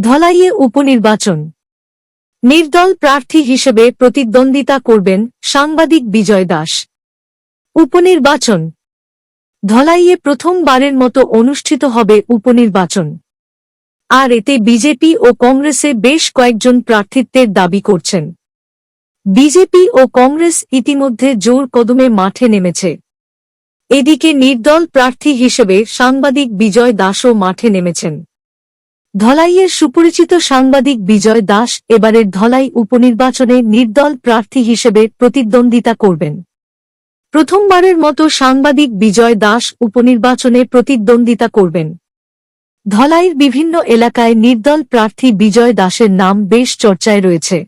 ধলাইয়ে উপনির্বাচন। নির্দল প্রার্থী হিসেবে প্রতিদ্বন্দ্বিতা করবেন সাংবাদিক বিজয় দাস। উপনির্বাচন। ধলাইয়ে প্রথমবারের মতো অনুষ্ঠিত হবে উপনির্বাচন। আর এতে বিজেপি ও কংগ্রেসে বেশ কয়েকজন প্রার্থিত্বের দাবি করছেন। বিজেপি ও কংগ্রেস ইতিমধ্যে জোর কদমে মাঠে নেমেছে। এদিকে নির্দল প্রার্থী হিসেবে সাংবাদিক বিজয় দাসও মাঠে নেমেছেন। ধলাইয়ের সুপরিচিত সাংবাদিক বিজয় দাস এবারের ধলাই উপনির্বাচনে নির্দল প্রার্থী হিসেবে প্রতিদ্বন্দ্বিতা করবেন। প্রথমবারের মতো সাংবাদিক বিজয় দাস উপনির্বাচনে প্রতিদ্বন্দ্বিতা করবেন। ধলাইয়ের বিভিন্ন এলাকায় নির্দল প্রার্থী বিজয় দাসের নাম বেশ চর্চায় রয়েছে।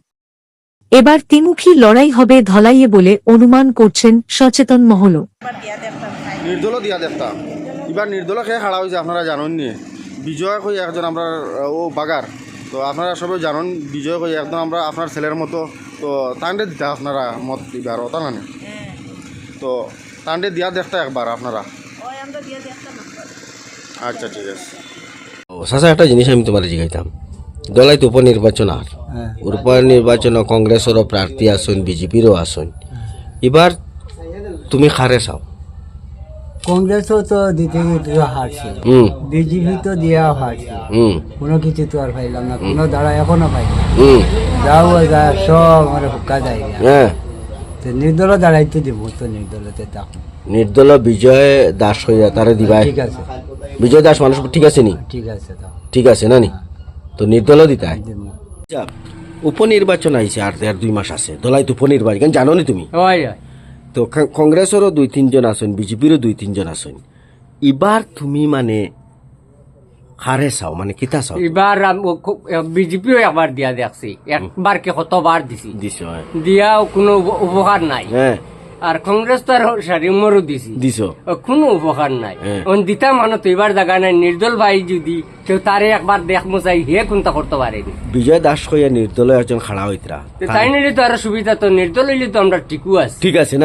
এবার তিমুখী লড়াই হবে ধলাইয়ে বলে অনুমান করছেন সচেতন মহলও নির্দল দিয়া দেখতাম এবার নির্দল খেয়ে খাড়া হয়েছে আপনারা জানেন নি বিজয় কই একজন আমরা ও বাগার। তো আপনারা সবাই জানেন বিজয় কই একদম আমরা আপনার ছেলের মতো। তো তান্ডে দিতে আপনারা মত এবার ওটা না তো তান্ডে দিয়া দেখতা একবার আপনারা। আচ্ছা ঠিক আছে। ও সাসা একটা জিনিস আমি তোমার জিগাইতাম। দলাইত উপনির্বাচন আর। উপনির্বাচন কংগ্রেসেরও প্রার্থী আসুন বিজেপিরও আসুন। এবার তুমি খারে চাও। কংগ্রেসও তো দিতে দিতে হারছে হুম। বিজেপি তো দিয়া হারছে কোনো কিছু তো আর পাইলাম না কোনো দ্বারা এখনও পাইলাম যাও যা সব আমার হুক্কা যায়। হ্যাঁ। তো নির্দল দাঁড়াইতে দিব তো নির্দলতে দেখো নির্দল বিজয় দাস হইয়া তারে দিবাই ঠিক আছে। বিজয় দাস মানুষ ঠিক আছে নি? ঠিক আছে ঠিক আছে না নি? তো নির্দল দিব। আচ্ছা, উপনির্বাচন আইছে আর দুই মাস আছে। দলাইত উপনির্বাচন কেন জানো নি তুমি? ওই। তো কংগ্রেসেরও দুই তিনজন আসন বিজেপিরও দুই তিনজন আসন। এবার তুমি মানে হারে চাও? মানে কিতা চাও? এবার বিজেপিও একবার দিয়া দেখছি। একবার কে কতবার দিছি দিছ। দিয়াও কোনো উপ- উপকার নাই। হ্যাঁ। আর কংগ্রেস তো আর সারিমরও দিছি। দিছ। কোনো উপকার নাই। হ্যাঁ। অন দিতা মানুষ তো এবার জায়গা নাই। নির্দল ভাই যদি কেউ তারে একবার দেখ মোচাই হে কোনটা করতে পারেনি বিজয় দাস হইয়া নির্দলীয় একজন খাড়া হইতরা তাই নিলে তো আরও সুবিধা তো নির্দল হইলে তো আমরা টিকু আছি। ঠিক আছে না?